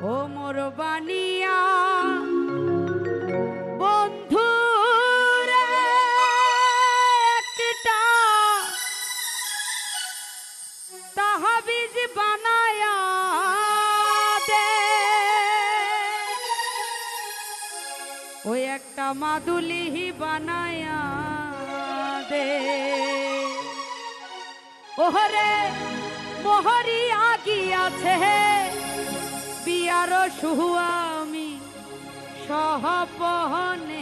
ও মোর বানিয়া, বন্ধু একটা তাহা বীজ বানায়া দে। ওই একটা মাদুলি বানায়া দে। ওহরে, মোহরিয়া সুহু আমি সহপহনে